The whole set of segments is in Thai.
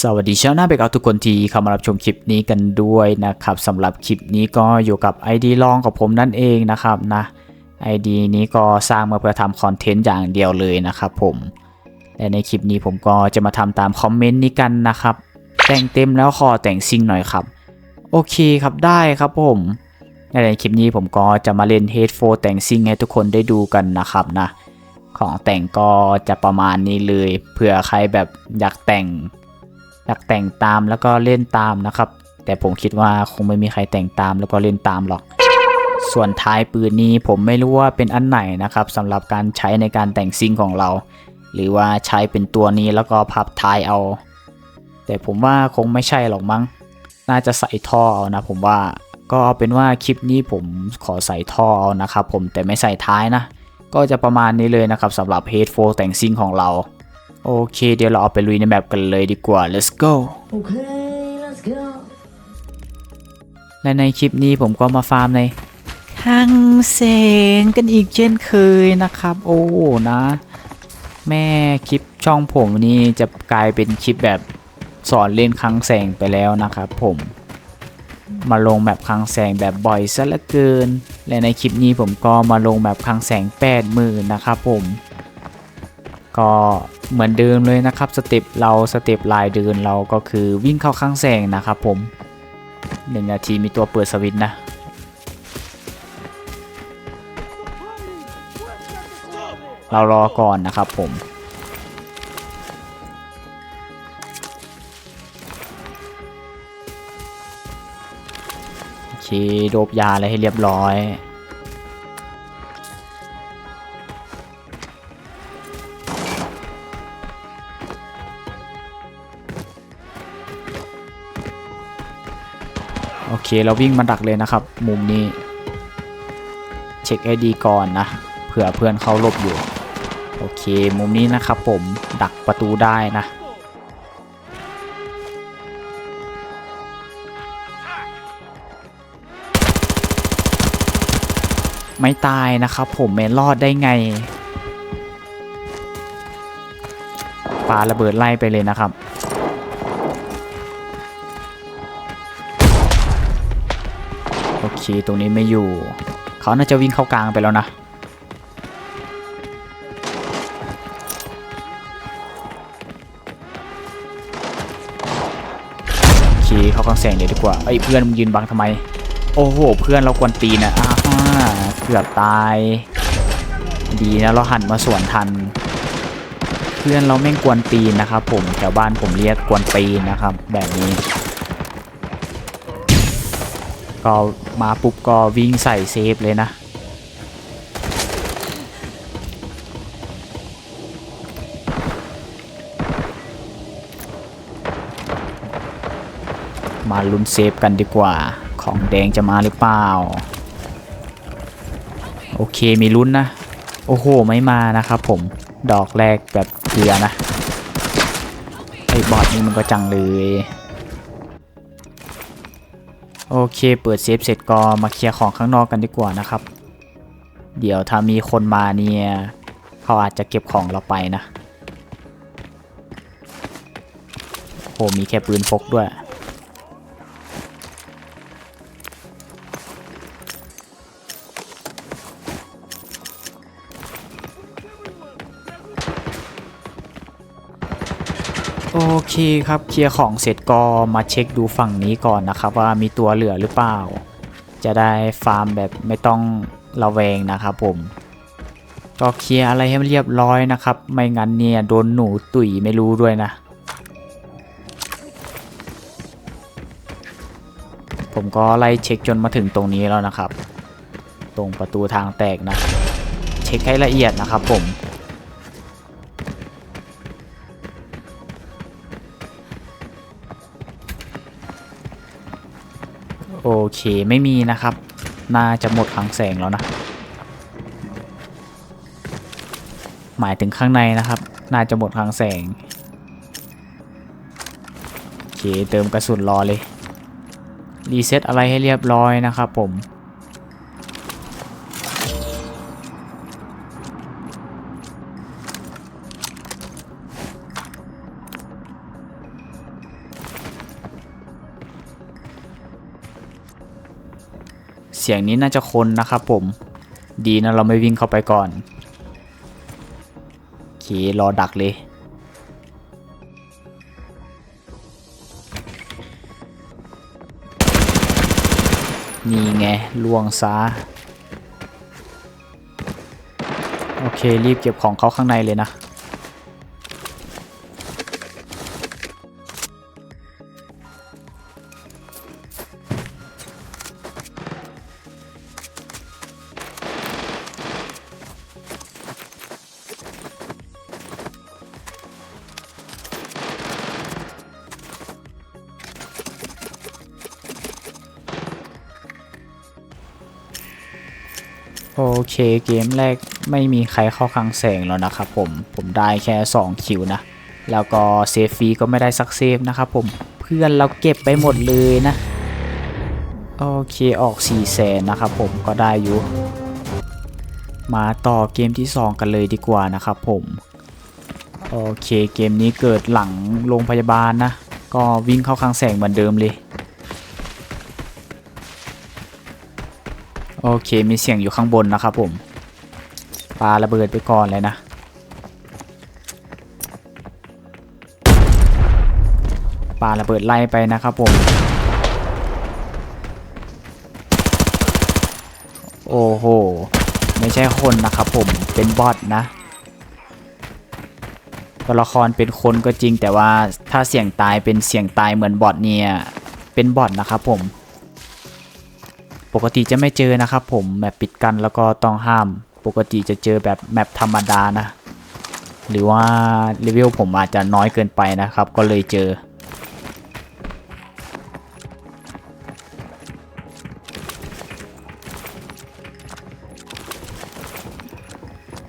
สวัสดีชาวหน้าเบรกเอาทุกคนที่เข้ามารับชมคลิปนี้กันด้วยนะครับสำหรับคลิปนี้ก็อยู่กับ ID ลองกับผมนั่นเองนะครับนะ ID นี้ก็สร้างมาเพื่อทำคอนเทนต์อย่างเดียวเลยนะครับผมและในคลิปนี้ผมก็จะมาทำตามคอมเมนต์นี้กันนะครับ แต่งเต็มแล้วขอแต่งซิงหน่อยครับ โอเคครับได้ครับผมในคลิปนี้ผมก็จะมาเล่น Head 4แต่งซิงให้ทุกคนได้ดูกันนะครับนะ ของแต่งก็จะประมาณนี้เลยเผื่อใครแบบอยากแต่ง อยากแต่งตามแล้วก็เล่นตามนะครับ แต่ผมคิดว่าคงไม่มีใครแต่งตามแล้วก็เล่นตามหรอก ส่วนท้ายปืนนี้ผมไม่รู้ว่าเป็นอันไหนนะครับสำหรับการใช้ในการแต่งซิงของเรา หรือว่าใช้เป็นตัวนี้แล้วก็พับท้ายเอา แต่ผมว่าคงไม่ใช่หรอกมั้ง น่าจะใส่ท่อเอานะผมว่าก็เอาเป็นว่าคลิปนี้ผมขอใส่ท่อเอานะครับผมแต่ไม่ใส่ท้ายนะ ก็จะประมาณนี้เลยนะครับสำหรับ Head 4แต่งซิงของเรา โอเค เดี๋ยวเราเอาไปลุยในแมปกันเลยดีกว่า let's go Okay, let's go. และในคลิปนี้ผมก็มาฟาร์มในทังแสงกันอีกเช่นเคยนะครับ โอ้นะ แม่คลิปช่องผมนี่จะกลายเป็นคลิปแบบสอนเล่นคังแสงไปแล้วนะครับผมมาลงแบบคังแสงแบบบ่อยซะเหลือเกิน และในคลิปนี้ผมก็มาลงแบบคังแสง8มื่นนะครับผม ก็เหมือนเดิมเลยนะครับสเต็ปเราสเต็ปลายเดินเราก็คือวิ่งเข้าข้างแสงนะครับผมหนึ่งนาทีมีตัวเปิดสวิตนะเรารอก่อนนะครับผม โอเค โดบยาอะไรให้เรียบร้อย โอเคเราวิ่งมาดักเลยนะครับ มุมนี้ เช็คให้ดีก่อนนะเผื่อเพื่อนเขาหลบอยู่ โอเค มุมนี้นะครับผมดักประตูได้นะไม่ตายนะครับผมไม่รอดได้ไงปาระเบิดไล่ไปเลยนะครับ โอเค ตรงนี้ไม่อยู่ เขาน่าจะวิ่งเข้ากลางไปแล้วนะ โอเค เข้ากลางแสงเลยดีกว่าไอ้ยเพื่อนมึงยืนบังทำไม โอ้โห เพื่อนเรากวนตีนะอ้าวเกือบตาย ดีนะเราหันมาสวนทัน เพื่อนเราแม่งกวนตีนนะครับผม แถวบ้านผมเรียกกวนตีนนะครับ แบบนี้ ก็มาปุ๊บก็วิ่งใส่เซฟเลยนะ มาลุ้นเซฟกันดีกว่า ของแดงจะมาหรือเปล่า โอเคมีลุ้นนะ โอ้โห ไม่มานะครับผม ดอกแรกแบบเกลือนะ ไอ้บอดนี่มันก็จังเลย โอเค เปิดเซฟเสร็จก็มาเคลียร์ของข้างนอกกันดีกว่านะครับ เดี๋ยวถ้ามีคนมาเนี่ยเขาอาจจะเก็บของเราไปนะโอมีแค่ปืนพกด้วย โอเคครับเคลียร์ของเสร็จก็มาเช็คดูฝั่งนี้ก่อนนะครับ ว่ามีตัวเหลือหรือเปล่า จะได้ฟาร์มแบบไม่ต้องระแวงนะครับผมก็เคลียร์อะไรให้มันเรียบร้อยนะครับ ไม่งั้นเนี่ยโดนหนูตุ๋ยไม่รู้ด้วยนะ ผมก็ไล่เช็คจนมาถึงตรงนี้แล้วนะครับ ตรงประตูทางแตกนะ เช็คให้ละเอียดนะครับผม โอเคไม่มีนะครับ น่าจะหมดคลังแสงแล้วนะ หมายถึงข้างในนะครับ น่าจะหมดคลังแสง โอเคเติมกระสุนรอเลย รีเซ็ตอะไรให้เรียบร้อยนะครับผม เสียงนี้น่าจะคนนะครับผม ดีนะเราไม่วิ่งเข้าไปก่อนโอเครอดักเลย นี่ไงล่วงซะโอเค รีบเก็บของเขาข้างในเลยนะ โอเคเกมแรกไม่มีใครเข้าคลังแสงแล้วนะครับผมผมได้แค่ 2 คิวนะ แล้วก็เซฟฟรีก็ไม่ได้สักเซฟนะครับผมเพื่อนเราเก็บไปหมดเลยนะ โอเคออก4ี่แสนนะครับผมก็ได้อยู่ มาต่อเกมที่ 2 กันเลยดีกว่านะครับผมโอเคเกมนี้เกิดหลังโรงพยาบาลนะ ก็วิ่งเข้าคลังแสงเหมือนเดิมเลย โอเคมีเสียงอยู่ข้างบนนะครับผมปาระเบิดไปก่อนเลยนะปาระเบิดไล่ไปนะครับผม โอ้โห ไม่ใช่คนนะครับผมเป็นบอทนะตัวละครเป็นคนก็จริงแต่ว่าถ้าเสียงตายเป็นเสียงตายเหมือนบอทเนี่ยเป็นบอทนะครับผม ปกติจะไม่เจอนะครับผมแมปปิดกันแล้วก็ต้องห้าม ปกติจะเจอแบบแมปธรรมดานะ หรือว่าเลเวลผมอาจจะน้อยเกินไปนะครับ ก็เลยเจอ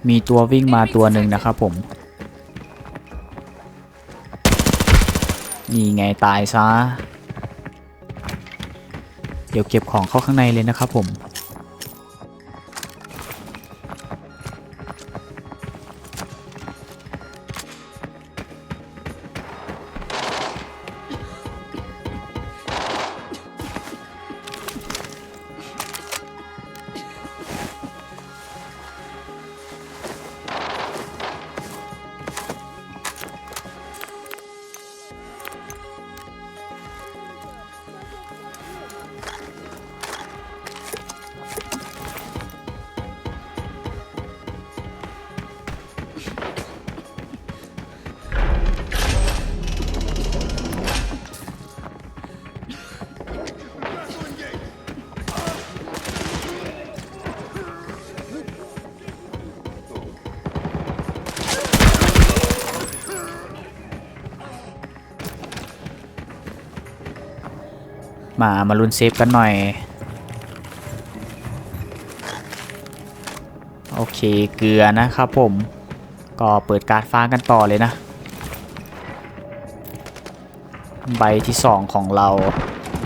มีตัววิ่งมาตัวหนึ่งนะครับผมนี่ไงตายซะ เดี๋ยวเก็บของเข้าข้างในเลยนะครับผม มามาลุ้นเซฟกันหน่อย โอเคเกลือนะครับผม ก็เปิดการฟ้ากันต่อเลยนะ ใบที่2ของเรา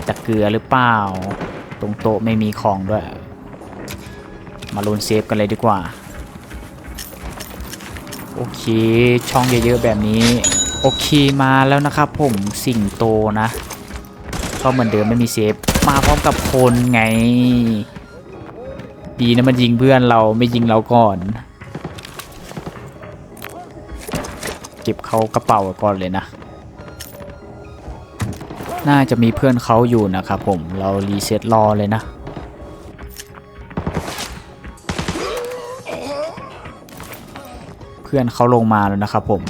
จะเกลือหรือเปล่า ตรงโต๊ะไม่มีของด้วย มาลุ้นเซฟกันเลยดีกว่า โอเคช่องเยอะๆแบบนี้ โอเคมาแล้วนะครับผมสิงโตนะ ก็เหมือนเดิมไม่มีเซฟมาพร้อมกับคนไง ดีนะมันยิงเพื่อนเราไม่ยิงเราก่อน เก็บเขากระเป๋าก่อนเลยนะ น่าจะมีเพื่อนเขาอยู่นะครับผมเรารีเซ็ตรอเลยนะเพื่อนเขาลงมาแล้วนะครับผม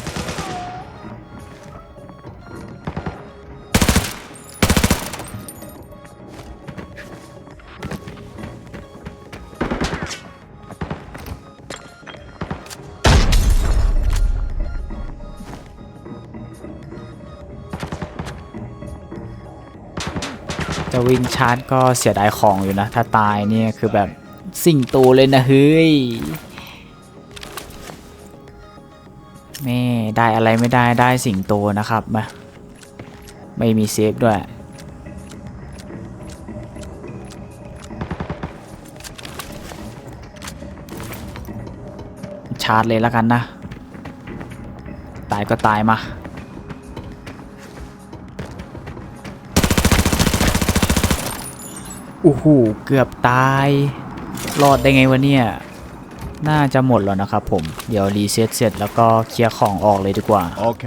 จะวิ่งชาร์จก็เสียดายของอยู่นะ ถ้าตายเนี่ยคือแบบสิ่งโตเลยนะเฮ้ยแม่ได้อะไรไม่ได้ได้สิ่งโตนะครับมาไม่มีเซฟด้วย ชาร์จเลยแล้วกันนะ ตายก็ตายมา ออ้โหเกือบตาย รอดได้ไงวะเนี่ย น่าจะหมดแล้วนะครับผม เดี๋ยวรีเซ็ตเสร็จแล้วก็เคลียร์ของออกเลยดีกว่า โอเค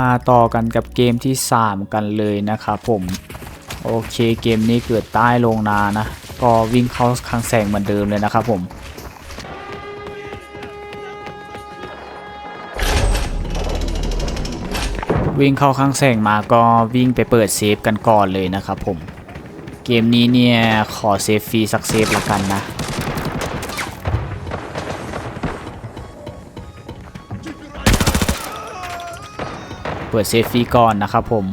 มาต่อกันกับเกมที่ 3 กันเลยนะครับผมโอเคเกมนี้เกิดใต้โรงนานะ ก็วิ่งเข้าคลังแสงเหมือนเดิมเลยนะครับผมวิ่งเข้าข้างแสงมาก็วิ่งไปเปิดเซฟกันก่อนเลยนะครับผม เกมนี้เนี่ยขอเซฟฟรีสักเซฟละกันนะ เปิดเซฟฟรีก่อนนะครับผม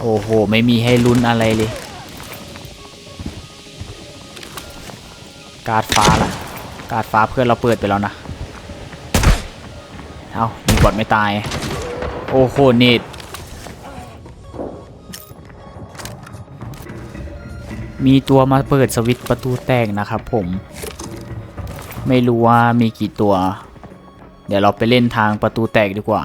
โอ้โห ไม่มีให้ลุ้นอะไรเลย การ์ดฟ้าล่ะ การ์ดฟ้าเพื่อนเราเปิดไปแล้วนะ เอามีบอดไม่ตาย โอ้โหเน็ตมีตัวมาเปิดสวิตช์ประตูแตกนะครับผม ไม่รู้ว่ามีกี่ตัว เดี๋ยวเราไปเล่นทางประตูแตกดีกว่า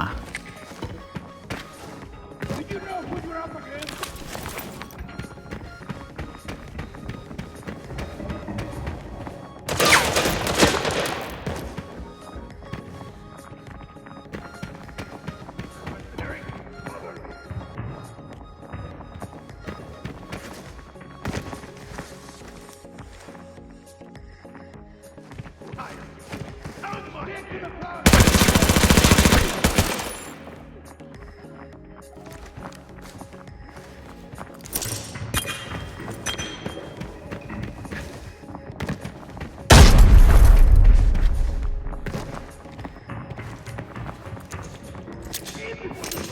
you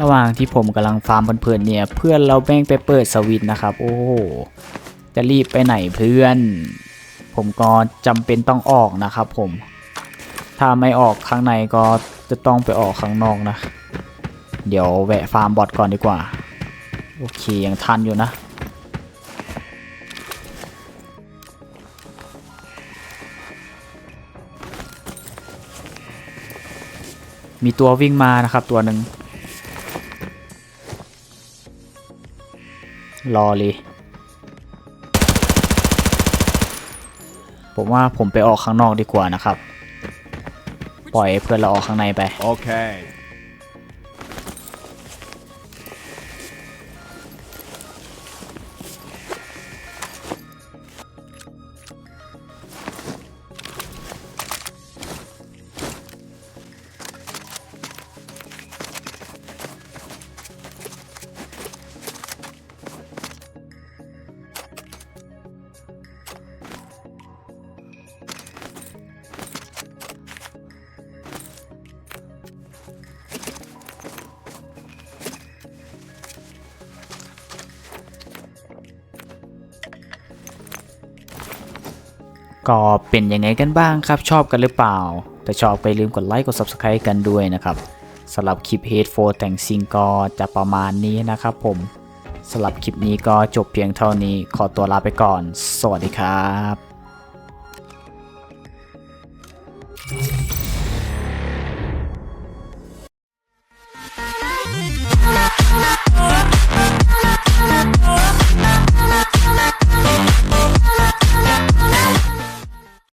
ระหว่างที่ผมกำลังฟาร์มเพลินเนี่ย เพื่อนเราแม่งไปเปิดสวิตนะครับ โอ้โหจะรีบไปไหนเพื่อน ผมก็จำเป็นต้องออกนะครับ ผม ถ้าไม่ออกข้างในก็จะต้องไปออกข้างนอกนะ เดี๋ยวแวะฟาร์มบอทก่อนดีกว่า โอเคยังทันอยู่นะมีตัววิ่งมานะครับตัวหนึ่ง รอเลย ผมว่าผมไปออกข้างนอกดีกว่านะครับ ปล่อยเพื่อนเราออกข้างในไป Okay. ก็เป็นยังไงกันบ้างครับ ชอบกันหรือเปล่า แต่ชอบไปลืมกดไลค์กด Subscribe กันด้วยนะครับสำหรับคลิป Hate for แต่งซิงก็จะประมาณนี้นะครับผมสำหรับคลิปนี้ก็จบเพียงเท่านี้ขอตัวลาไปก่อน สวัสดีครับ